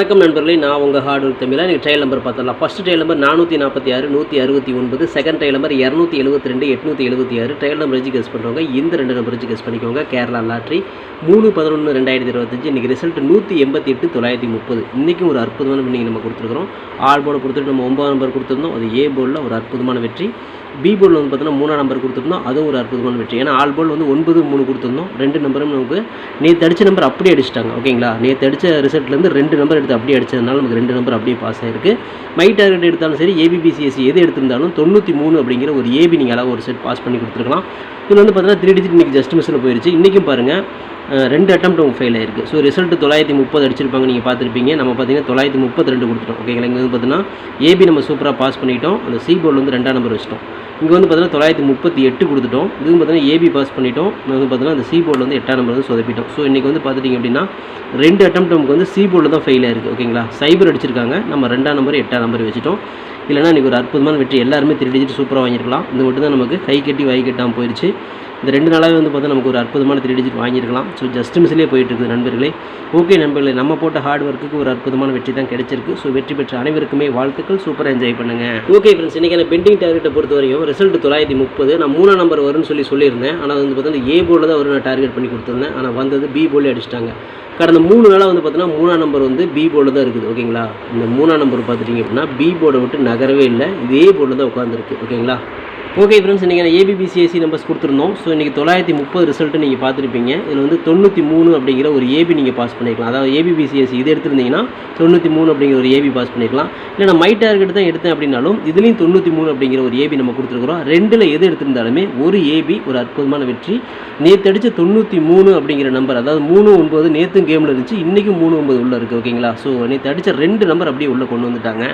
வணக்கம் நண்பர்களே நான் உங்கள் ஹார்ட் ஒர்க் தமிழாக நீங்கள் ட்ரையல் நம்பர் பார்த்துடலாம். ஃபஸ்ட் ட்ரையல் நம்பர் நானூற்றி நாற்பத்தி ஆறு நூற்றி அறுபத்தி ஒன்பது. செகண்ட் ட்ரையல் நம்பர் இரநூத்தி எழுபத்தி ரெண்டு எட்நூற்றி எழுபத்தி ஆறு. ட்ரையல் நம்பர் வச்சு கெஸ் பண்ணுறவங்க இந்த ரெண்டு நம்பர் வச்சு கெஸ் பண்ணிக்கோங்க. கேரளா லாட்ரி மூணு பதினொன்று ரெண்டாயிரத்தி இருபத்தஞ்சு. இன்றைக்கி ரிசல்ட் நூற்றி எண்பத்தி எட்டு தொள்ளாயிரத்தி முப்பது. இன்றைக்கும் ஒரு அற்புதமான வின்னிங் நம்ம கொடுத்துருக்குறோம். ஆல் போர்டு கொடுத்துட்டு நம்ம ஒன்பது நம்பர் கொடுத்துருந்தோம். அது ஏ போர்டில் ஒரு அற்புதமான வெற்றி. பி போர்டில் வந்து பார்த்தீங்கன்னா மூணாம் நம்பர் கொடுத்துருந்தோம். அதுவும் ஒரு அற்புதமான வெற்றி. ஏன்னா ஆல் போர்டில் வந்து ஒன்பது மூணு கொடுத்துருந்தோம். ரெண்டு நம்பரும் நமக்கு நேற்று தடித்த நம்பர் அப்படியே அடிச்சிட்டாங்க. ஓகேங்களா? நேற்று அடிச்ச ரிசல்ட்லேருந்து ரெண்டு நம்பர் எடுத்து அப்படியே அடிச்சதுனால நமக்கு ரெண்டு நம்பர் அப்படியே பாஸ் ஆயிருக்கு. மை டார்கெட் எடுத்தாலும் சரி ஏபிபிசிஎஸ்சி எது எடுத்திருந்தாலும் தொண்ணூற்றி மூணு அப்படிங்கிற ஒரு ஏபி நீங்கள் அழகாக ஒரு செட் பாஸ் பண்ணி கொடுத்துருக்கலாம். இதில் வந்து பார்த்தீங்கன்னா த்ரீ டிஜிட் இன்றைக்கி ஜஸ்ட் மிஸ்ஸில் போயிருச்சு. இன்றைக்கும் பாருங்கள் ரெண்டு அட்டம் உங்கள் ஃபெயில் ஆயிருக்கு. ஸோ ரிசல்ட் தொள்ளாயிரத்தி முப்பது அடிச்சிருப்பாங்க நீங்கள் பார்த்துருப்பீங்க. நம்ம பார்த்தீங்கன்னா தொள்ளாயிரத்தி முப்பத்தி ரெண்டு கொடுத்துட்டோம். ஓகேங்களா இங்கே வந்து பார்த்தீங்கன்னா ஏபி நம்ம சூப்பராக பாஸ் பண்ணிட்டோம். அந்த சி போர்டில் வந்து ரெண்டாம் நம்பர் வச்சிட்டோம். இங்கே வந்து பார்த்தீங்கன்னா தொள்ளாயிரத்தி முப்பத்தி எட்டு கொடுத்துட்டோம். இதுவும் பார்த்தீங்கன்னா ஏபி பாஸ் பண்ணிட்டோம். இது வந்து பார்த்தீங்கன்னா அந்த சி போர்டில் வந்து எட்டாம் நம்பர் வந்து சொதப்பிட்டோம். ஸோ இன்றைக்கி வந்து பார்த்துட்டிங்க அப்படின்னா ரெண்டு அட்டம் நமக்கு வந்து சி போர்டில் தான் ஃபெயில் ஆயிருக்கு. ஓகேங்களா சைபர் அடிச்சிருக்காங்க. நம்ம ரெண்டாம் நம்பர் எட்டாம் நம்பர் வச்சுட்டோம். இல்லைனா இன்றைக்கி ஒரு அற்புதமான வெற்றி. எல்லாருமே திருடிச்சிட்டு சூப்பராக வாங்கியிருக்கலாம். இது மட்டும் தான் நமக்கு கை கட்டி வாய் கட்டாமல் போயிடுச்சு இந்த ரெண்டு நாளாகவே வந்து பார்த்தா நமக்கு ஒரு அற்புதமான த்ரீ டிஜிட் வாங்கியிருக்கலாம். ஸோ ஜஸ்ட் மிஸ்லேயே போயிட்டு இருக்குது நண்பர்களே. ஓகே நண்பர்களே நம்ம போட்ட ஹார்ட் ஒர்க்குக்கு ஒரு அற்புதமான வெற்றி தான் கிடைச்சிருக்கு. ஸோ வெற்றி பெற்ற அனைவருக்குமே வாழ்த்துக்கள். சூப்பராக என்ஜாய் பண்ணுங்க. ஓகே ஃப்ரெண்ட்ஸ் இன்றைக்கான பெண்டிங் டார்கெட்டை பொறுத்த வரைக்கும் ரிசல்ட் தொள்ளாயிரத்தி முப்பது. நான் மூணாம் நம்பர் வரும்னு சொல்லி சொல்லியிருந்தேன். ஆனால் வந்து பார்த்தீங்கன்னா ஏ போர்டில் தான் ஒரு நான் டார்கெட் பண்ணி கொடுத்துருந்தேன். ஆனால் வந்தது பி போர்டில் அடிச்சிட்டாங்க. கடந்த மூணு நாளாக வந்து பார்த்தீங்கன்னா மூணாம் நம்பர் வந்து பி போர்டில் தான் இருக்குது. ஓகேங்களா இந்த மூணாம் நம்பர் பார்த்துட்டிங்க அப்படின்னா பி போர்டை விட்டு நகரவே இல்லை. இதே போர்டில் தான் உட்காந்துருக்கு ஓகேங்களா ஓகே ஃப்ரெண்ட்ஸ் இன்றைக்கி நான் ஏபிபிசிஎஸ்சி நம்பர்ஸ் கொடுத்துருந்தோம். ஸோ இன்றைக்கி தொள்ளாயிரத்தி முப்பது ரிசல்ட்டு நீங்கள் பார்த்துருப்பீங்க. இதில் வந்து தொண்ணூற்றி மூணு அப்படிங்கிற ஒரு ஏபி நீங்கள் பாஸ் பண்ணிக்கலாம். அதாவது ஏபிபிசிஎஸ்சி இது எடுத்திருந்தீங்கன்னா தொண்ணூற்றி மூணு அப்படிங்கிற ஒரு ஏபி பாஸ் பண்ணிக்கலாம். இல்லை நான் மை டார்கெட் தான் எடுத்தேன் அப்படின்னாலும் இதுலேயும் தொண்ணூற்றி மூணு அப்படிங்கிற ஒரு ஏபி நம்ம கொடுத்துருக்குறோம். ரெண்டில் எது எடுத்திருந்தாலுமே ஒரு ஏபி ஒரு அற்புதமான வெற்றி. நேற்று அடித்த தொண்ணூற்றி மூணு அப்படிங்கிற நம்பர் அதாவது மூணு ஒன்பது நேற்றும் கேமில் இருந்துச்சு இன்றைக்கும் மூணு ஒன்பது உள்ளே இருக்குது ஓகேங்களா ஸோ நேற்று அடித்த ரெண்டு நம்பர் அப்படியே உள்ளே கொண்டு வந்துட்டாங்க.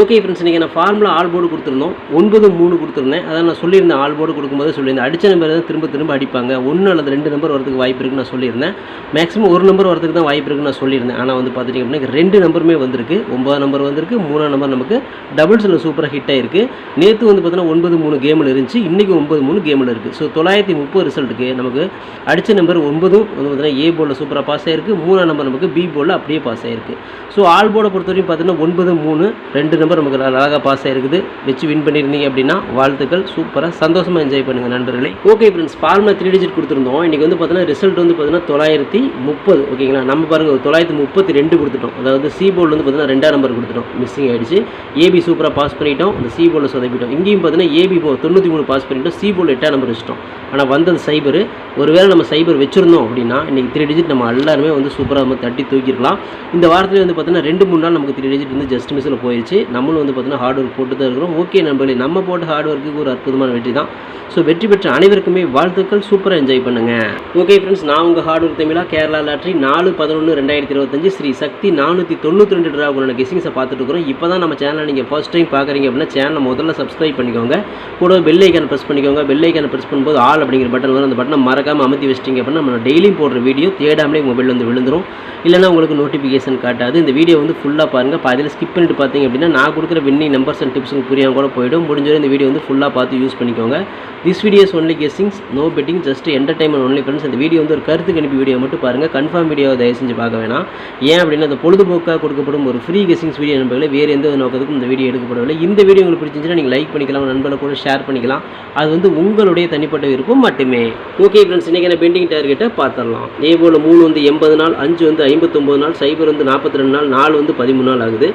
ஓகே ஃப்ரெண்ட்ஸ் இன்றைக்கி நான் ஃபார்முலா ஆல் போர்டு கொடுத்துருந்தோம். ஒன்பது மூணு கொடுத்துருந்தேன். அதாவது அதான் நான் சொல்லியிருந்தேன் ஆல் போர்டு கொடுக்கும்போது சொல்லியிருந்தேன். அடித்த நம்பர் தான் திரும்ப திரும்ப அடிப்பாங்க. ஒன்று அல்லது ரெண்டு நம்பர் வரதுக்கு வாய்ப்பு இருக்குன்னு நான் சொல்லியிருந்தேன். மேக்ஸிமம் ஒரு நம்பர் வரதுக்கு தான் வாய்ப்பு இருக்குன்னு நான் சொல்லியிருந்தேன். ஆனால் வந்து பார்த்துட்டிங்க அப்படின்னா ரெண்டு நம்பருமே வந்திருக்கு. ஒன்பதாம் நம்பர் வந்திருக்கு. மூணாம் நம்பர் நமக்கு டபுள்ஸில் சூப்பராக ஹிட் ஆயிருக்கு. நேற்று வந்து பார்த்தீங்கன்னா ஒன்பது மூணு கேமில் இருந்துச்சு. இன்றைக்கி ஒன்பது மூணு கேமில் இருக்குது ஸோ தொள்ளாயிரத்தி முப்பது ரிசல்ட்டுக்கு நமக்கு அடித்த நம்பர் ஒன்பதும் வந்து பார்த்தீங்கன்னா ஏ போர்டில் சூப்பராக பாஸ் ஆயிருக்கு. மூணாம் நம்பர் நமக்கு பி போர்டில் அப்படியே பாஸ் ஆயிருக்கு. ஸோ ஆல் போர்டை பொறுத்த வரைக்கும் பார்த்தீங்கன்னா ஒன்பது மூணு ரெண்டு நம்பர் நமக்கு அழகாக பாஸ் ஆயிருக்குது. வச்சு வின் பண்ணியிருந்தீங்க அப்படின்னா வாழ்த்துக்கள். சூப்பராக சந்தோஷமாக என்ஜாய் பண்ணுங்கள் நண்பர்களே. ஓகே ஃப்ரெண்ட்ஸ் ஃபார்மில் த்ரீ டிஜிட் கொடுத்துருந்தோம். இன்றைக்கி வந்து பார்த்தீங்கன்னா ரிசல்ட் வந்து பார்த்தீங்கன்னா தொள்ளாயிரத்தி முப்பது. ஓகேங்களா நம்ம பாருங்கள் தொள்ளாயிரத்தி முப்பத்தி ரெண்டு கொடுத்துட்டோம். அதாவது சி போர்டில் வந்து பார்த்தீங்கன்னா ரெண்டாம் நம்பர் கொடுத்துட்டோம். மிஸ்ஸிங் ஆகிடுச்சு ஏபி சூப்பராக பாஸ் பண்ணிட்டோம். அந்த சி போர்டில் சொதப்பிட்டோம். இங்கேயும் பார்த்தீங்கன்னா ஏபி போ தொண்ணூற்றி மூணு பாஸ் பண்ணிட்டோம். சி போர்டில் எட்டாம் நம்பர் வச்சிட்டோம். ஆனால் வந்தது சைபர் ஒருவேளை நம்ம சைபர் வச்சிருந்தோம் அப்படின்னா இன்றைக்கி த்ரீ டிஜிட் நம்ம எல்லாருமே வந்து சூப்பராக நம்ம தட்டி தூக்கிருக்கலாம் இந்த வாரத்தில் வந்து பார்த்தீங்கன்னா ரெண்டு மூணு நாள் நமக்கு த்ரீ டிஜிட் வந்து ஜஸ்ட் மிஸ்ஸில் போயிடுச்சு நம்மளும் வந்து பார்த்தீங்கன்னா ஹார்ட் ஒர்க் போட்டு தான் இருக்கிறோம். ஓகே நம்பளே நம்ம போட்ட ஹார்ட் ஒர்க்குக்கு ஒரு அற்புதமான வெற்றி தான். ஸோ வெற்றி பெற்ற அனைவருக்குமே வாழ்த்துக்கள். சூப்பராக என்ஜாய் பண்ணுங்க. ஓகே ஃப்ரெண்ட்ஸ் நான் உங்கள் ஹார்ட் ஒர்க் தமிழா கேரளா லாட்ரி நாலு பதினொன்று ரெண்டாயிரத்தி இருபத்தஞ்சு ஸ்ரீ சக்தி நானூற்றி தொண்ணூற்றி ரெண்டு ட்ரா உங்களோட கெசிங்ஸை பார்த்துட்டு இருக்கிறோம் இப்போ தான் நம்ம சேனலை நீங்கள் ஃபர்ஸ்ட் டைம் பார்க்குறீங்க அப்படின்னா சேனலை முதல்ல சப்ஸ்கிரைப் பண்ணிக்கோங்க. கூட பெல் ஐக்கான ப்ரெஸ் பண்ணிக்கோங்க. பெல் ஐக்கான ப்ரெஸ் பண்ணும்போது ஆல் அப்படிங்கிற பட்டன் வரும். அந்த பட்டனை மறக்காமல் அமர்த்தி வச்சிட்டிங்க அப்படின்னா நம்ம டெய்லியும் போடுற வீடியோ தேடாமலே மொபைல் வந்து விழுந்துடும் இல்லைனா உங்களுக்கு நோட்டிஃபிகேஷன் காட்டாது. இந்த வீடியோ வந்து ஃபுல்லாக பாருங்கள் பாதியில் ஸ்கிப் பண்ணிட்டு பார்த்தீங்க அப்படின்னா நான் கொடுக்குற வின்னிங் நம்பர்ஸ் அண்ட் டிப்ஸுக்கு புரியாமல் கூட போயிடும். முடிஞ்சவரை இந்த வீடியோ வந்து ஃபுல்லாக பார்த்து யூஸ் பண்ணிக்கோங்க. This videos only guessings no betting just entertainment only friends இந்த வீடியோ வந்து ஒரு கருத்து கணிப்பு வீடியோ மட்டும் பாருங்கள் கன்ஃபார்ம் வீடியோ தயவு செஞ்சு பார்க்க வேணாம். ஏன் அப்படின்னா அந்த பொழுதுபோக்காக கொடுக்கப்படும் ஒரு ஃப்ரீ கெஸ்ஸிங்ஸ் வீடியோ நண்பர்களே வேறு எந்த நோக்கத்துக்கும் இந்த வீடியோ எடுக்கப்படவில்லை. இந்த வீடியோ உங்களுக்கு பிடிச்சிருந்துச்சுன்னா நீங்கள் லைக் பண்ணிக்கலாம் நண்பர்களை கூட ஷேர் பண்ணிக்கலாம். அது வந்து உங்களுடைய தனிப்பட்ட விருப்பம் மட்டுமே. ஓகே ஃப்ரெண்ட்ஸ் இன்றைக்கான பெண்டிங் டார்கெட்டை பார்த்துடலாம். ஏ போல் மூணு வந்து எண்பது நாள் அஞ்சு வந்து ஐம்பத்தொம்பது நாள் சைபர் வந்து நாற்பத்தி ரெண்டு நாள் நாலு வந்து பதிமூணு நாள் ஆகுது.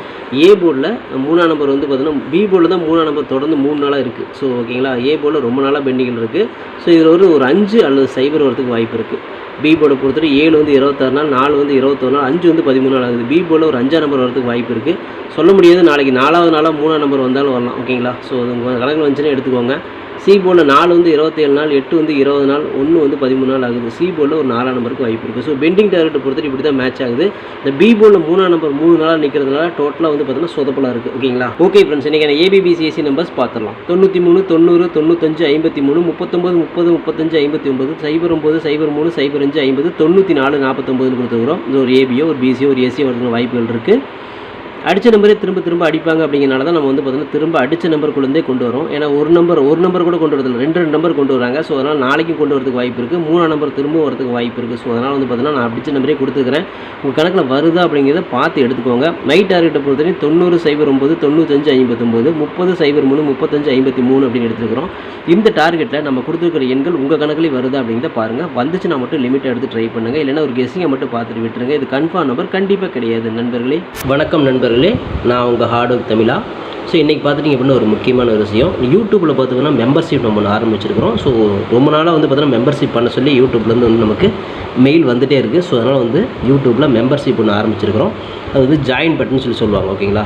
ஏ போர்டில் மூணாம் நம்பர் வந்து பார்த்தீங்கன்னா பி போர்டில் தான் மூணாம் நம்பர் தொடர்ந்து மூணு நாளாக இருக்குது ஸோ ஓகேங்களா? ஏ போர்டில் ரொம்ப நாளாக பெண்டிங்கில் இருக்குது ஸோ இதில் ஒரு ஒரு அஞ்சு அல்லது சைபர் வரதுக்கு வாய்ப்பு இருக்குது பி போர்டை பொறுத்தவரை ஏழு வந்து இருபத்தாறு நாள் நாலு வந்து இருபத்தொரு நாள் அஞ்சு வந்து பதிமூணு நாள் ஆகுது. பி போர்டில் ஒரு அஞ்சாம் நம்பர் வரதுக்கு வாய்ப்பு இருக்குது சொல்ல முடியாது நாளைக்கு நாலாவது நாளாக மூணாம் நம்பர் வந்தாலும் வரலாம். ஓகேங்களா? ஸோ அது உங்கள் கணக்கில் வந்துச்சுன்னா எடுத்துக்கோங்க. சி போர்டில் நாலு வந்து இருபத்தேழு நாள் எட்டு வந்து இருபது நாள் ஒன்று வந்து பதிமூணு நாள் ஆகுது. சி போர்டில் ஒரு நாலாம் நம்பருக்கு வாய்ப்பு இருக்குது ஸோ பெண்டிங் டார்கெட்டை பொறுத்தவரை இப்படி தான் மேட்ச் ஆகுது. இந்த பி போர்டில் மூணாம் நம்பர் மூணு நாளாக நிற்கிறதுனால டோட்டலாக வந்து பார்த்தீங்கன்னா சொதப்பலாக இருக்குது ஓகேங்களா ஓகே ஃப்ரெண்ட்ஸ் இன்றைக்கி ஏபிபிசிஎஸ்சி நம்பர்ஸ் பார்த்துடலாம். தொண்ணூற்றி மூணு தொண்ணூறு தொண்ணூத்தஞ்சு ஐம்பத்தி மூணு முப்பத்தொம்பது முப்பது முப்பத்தஞ்சு ஐம்பத்தி ஒம்பது சைபர் ஒம்பது சைபர் மூணு சைபர் அஞ்சு ஐம்பது தொண்ணூற்றி நாலு நாற்பத்தொம்பதுன்னு கொடுத்துக்கிறோம் இது ஒரு ஏபியோ ஒரு பிசியோ ஒரு ஏசியோ வரதுக்கு வாய்ப்புகள் இருக்குது அடித்த நம்பரே திரும்ப திரும்ப அடிப்பாங்க அப்படிங்கிறனால தான் நம்ம வந்து பார்த்தீங்கன்னா திரும்ப அடித்த நம்பருக்குள்ளே கொண்டு வரோம். ஏன்னா ஒரு நம்பர் ஒரு நம்பர் கூட கொண்டு வரதில்லை. ரெண்டு ரெண்டு நம்பர் கொண்டு வராங்க. ஸோ அதனால் நாளைக்கும் கொண்டு வரதுக்கு வாய்ப்பு இருக்குது மூணாம் நம்பர் திரும்ப வரதுக்கு வாய்ப்பு இருக்குது ஸோ அதனால் வந்து பார்த்தீங்கன்னா நான் அடித்த நம்பரே கொடுத்துக்கிறேன் உங்கள் கணக்கில் வருதா அப்படிங்கிறத பார்த்து எடுத்துக்கோங்க. நைட் டார்கெட்டை பொறுத்தவரைக்கும் தொண்ணூறு சைபர் ஒம்பது தொண்ணூத்தஞ்சு ஐம்பத்தொம்போது முப்பது சைபர் மூணு முப்பத்தஞ்சு ஐம்பத்தி மூணு அப்படின்னு எடுத்துக்கிறோம் இந்த டார்கெட்டில் நம்ம கொடுத்துருக்கிற எண்கள் உங்கள் கணக்குலேயும் வருதா அப்படிங்கிறத பாருங்கள் வந்துச்சுன்னா மட்டும் லிமிட்டை எடுத்து ட்ரை பண்ணுங்கள் இல்லைன்னா ஒரு கெஸ்ஸிங்கை மட்டும் பார்த்துட்டு விட்டுருங்க. இது கன்ஃபார்ம் நம்பர் கண்டிப்பாக கிடையாது. நண்பர்களே. வணக்கம் நண்பர்கள். நான் உங்கள் ஹார்ட் ஒர்க் தமிழா? ஸோ இன்றைக்கி பார்த்துட்டிங்க அப்படின்னா ஒரு முக்கியமான ஒரு விஷயம். யூடியூப்பில் பார்த்தீங்கன்னா மெம்பர்ஷிப் நம்ம ஒன்று ஆரம்பிச்சிருக்கிறோம். ஸோ ரொம்ப நாளாக வந்து பார்த்தீங்கன்னா மெம்பர்ஷிப் பண்ண சொல்லி யூடியூப்லேருந்து வந்து நமக்கு மெயில் வந்துகிட்டே இருக்குது ஸோ அதனால் வந்து யூடியூப்பில் மெம்பர்ஷிப் ஒன்று ஆரம்பிச்சிருக்கிறோம். அது வந்து ஜாயின் பட்டன் சொல்லி சொல்லுவாங்க ஓகேங்களா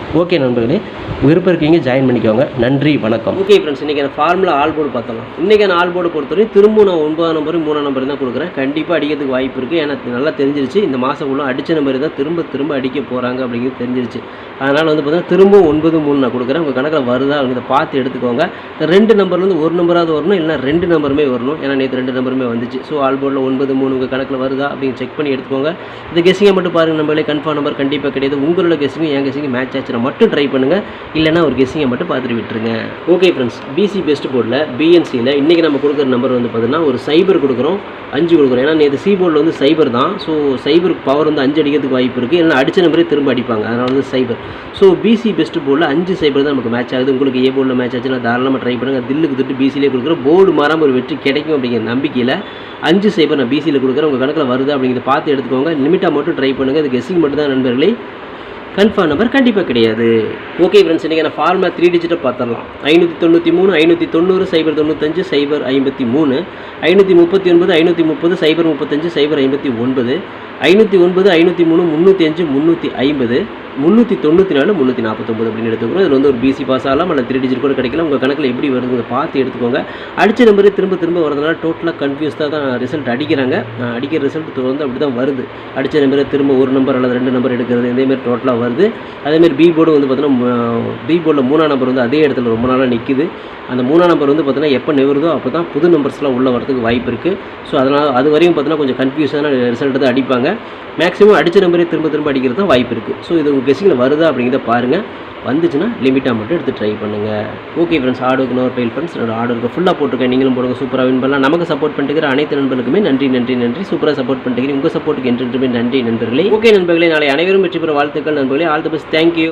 ஓகே நண்பர்களே விருப்பம் இருக்கீங்க ஜாயின் பண்ணிக்கோங்க. நன்றி வணக்கம். ஓகே ஃப்ரெண்ட்ஸ் இன்றைக்கி நான் ஃபார்முலா ஆல் போர்டு பார்த்தலாம் இன்றைக்கி நான் ஆல் போர்டு பொறுத்தவரை திரும்ப நான் ஒன்பதாம் நம்பர் மூணாம் நம்பர் தான் கொடுக்குறேன். கண்டிப்பாக அடிக்கிறதுக்கு வாய்ப்பு இருக்குது ஏன்னா நல்லா தெரிஞ்சிருச்சு. இந்த மாதம் உள்ள அடித்த நம்பர் தான் திரும்ப திரும்ப அடிக்க போகிறாங்க அப்படிங்கிறது தெரிஞ்சிருச்சு. அதனால் வந்து பார்த்தீங்கன்னா திரும்ப ஒன்பது மூணு நான் கொடுக்குறேன். உங்கள் கணக்கில் வருதா அப்படிங்கிறத பார்த்து எடுத்துக்கோங்க. ரெண்டு நம்பர்லேருந்து ஒரு நம்பராவது வரணும் இல்லைனா ரெண்டு நம்பருமே வரணும். ஏன்னா நேற்று ரெண்டு நம்பருமே வந்துச்சு. ஸோ ஆல் போர்டில் ஒன்பது மூணு உங்கள் கணக்கில் வருதா அப்படின்னு செக் பண்ணி எடுத்துக்கோங்க. இந்த கெஸிங்கை மட்டும் பாருங்கள் நம்மளே கன்ஃபார்ம் நம்பர் கண்டிப்பாக கிடையாது. உங்களோட கெஸிங்கும் என் கெஸிங்கும் மேட்ச் ஆச்சு. மட்டும் ட்ரை பண்ணுங்கள் இல்லைனா ஒரு கெஸிங்கை மட்டும் பார்த்துட்டு விட்டுருங்க. ஓகே ஃப்ரெண்ட்ஸ் பிசி பெஸ்ட் போர்டில் பிஎன்சியில் இன்றைக்கி நம்ம கொடுக்குற நம்பர் வந்து பார்த்தீங்கன்னா ஒரு சைபர் கொடுக்குறோம் அஞ்சு கொடுக்குறோம். ஏன்னா நேற்று சி போர்டில் வந்து சைபர் தான். ஸோ சைபர் பவர் வந்து அஞ்சு அடிக்கிறதுக்கு வாய்ப்பு இருக்குது இல்லைனா அடித்த நம்பரே திரும்ப அடிப்பாங்க. அதனால் வந்து சைபர் ஸோ பிசி பெஸ்ட் போர்டில் அஞ்சு சைபர் தான் நமக்கு மேட்ச் ஆகுது. உங்களுக்கு ஏ போர்டில் மேட்ச் ஆச்சுன்னா தாராளமாக ட்ரை பண்ணுங்கள் தில்லுக்கு திட்டு பிசிலே கொடுக்குறோம் போர்டு மாறாமல் ஒரு வெற்றி கிடைக்கும் அப்படிங்கிற நம்பிக்கையில் அஞ்சு சைபர் நான் பிசியில் கொடுக்குறேன். உங்கள் கணக்கில் வருது அப்படிங்கிறத பார்த்து எடுத்துக்கோங்க. லிமிட்டாக மட்டும் ட்ரை பண்ணுங்கள் இது கெஸ்ஸிங் மட்டும் தான் நண்பர்களே. கன்ஃபார்ம் நம்பர் கண்டிப்பாக கிடையாது. ஓகே ஃப்ரெண்ட்ஸ் இன்றைக்கி நான் ஃபார்முலா த்ரீ டிஜிட்டை பார்த்துடலாம். ஐநூற்றி தொண்ணூற்றி மூணு ஐநூற்றி தொண்ணூறு சைபர் தொண்ணூத்தஞ்சு சைபர் ஐம்பத்தி மூணு ஐநூற்றி முப்பத்தி ஒன்பது ஐநூற்றி முப்பது சைபர் முப்பத்தஞ்சு சைபர் ஐம்பத்தி ஒன்பது. ஐநூற்றி ஒன்பது ஐநூற்றி மூணு முந்நூற்றி அஞ்சு முந்நூற்றி ஐம்பது முந்நூற்றி தொண்ணூற்றி நாலு முந்நூற்றி நாற்பத்தொம்பது அப்படின்னு எடுத்துக்கிறோம் இதில் வந்து ஒரு பிசி பாஸ் ஆகலாம் அல்ல த்ரீ டிஜிட் கூட கிடைக்கலாம். உங்கள் கணக்கில் எப்படி வருதுங்க பார்த்து எடுத்துக்கோங்க. அடித்த நம்பரே திரும்ப திரும்ப வரதுனால டோட்டலாக கன்ஃபியூஸ்டாக தான் ரிசல்ட் அடிக்கிறாங்க. அடிக்கிற ரிசல்ட் தொடர்ந்து அப்படி தான் வருது அடித்த நம்பரே திரும்ப ஒரு நம்பர் அல்லது ரெண்டு நம்பர் எடுக்கிறது இதேமாரி டோட்டலாக வருது. அதேமாரி பி போர்டு வந்து பார்த்தீங்கன்னா பி போர்டில் மூணாம் நம்பர் வந்து அதே இடத்துல ரொம்ப நாளாக நிற்குது அந்த மூணாம் நம்பர் வந்து பார்த்தீங்கன்னா எப்போ நிவருதோ அப்போ தான் புது நம்பர்ஸ்லாம் உள்ளே வரதுக்கு வாய்ப்பு இருக்குது ஸோ அதனால் அது வரையும் பார்த்தீங்கன்னா கொஞ்சம் கன்ஃபியூஸான ரிசல்ட் தான் அடிப்பாங்க. மேக்ஸிமம் அடித்த நம்பரே திரும்ப திரும்ப அடிக்கிறது தான் வாய்ப்பு இருக்குது ஸோ இது உங்கள் கெஸிங்கில் வருதா அப்படிங்கிறத பாருங்கள் வந்துச்சுன்னா லிமிட்டாக மட்டும் எடுத்து ட்ரை பண்ணுங்கள் ஓகே ஃப்ரெண்ட்ஸ் ஆர்டருக்கு நோர் ஃபைல் ஃப்ரெண்ட்ஸ் என்னோட ஆர்டருக்கு ஃபுல்லாக போட்டிருக்கேன். நீங்களும் போடுங்க. சூப்பராக வின் பண்ணலாம். நமக்கு சப்போர்ட் பண்ணிட்டு அனைத்து நண்பர்களுக்குமே நன்றி நன்றி நன்றி. சூப்பராக சப்போர்ட் பண்ணிட்டு உங்கள் சப்போர்ட்டுக்கு என்றென்றுமே நன்றி நண்பர்களே. ஓகே நண்பர்களே. நாளை அனைவரும் வெற்றி பெற வாழ்த்துக்கள் நண்பர்களே. All the best thank you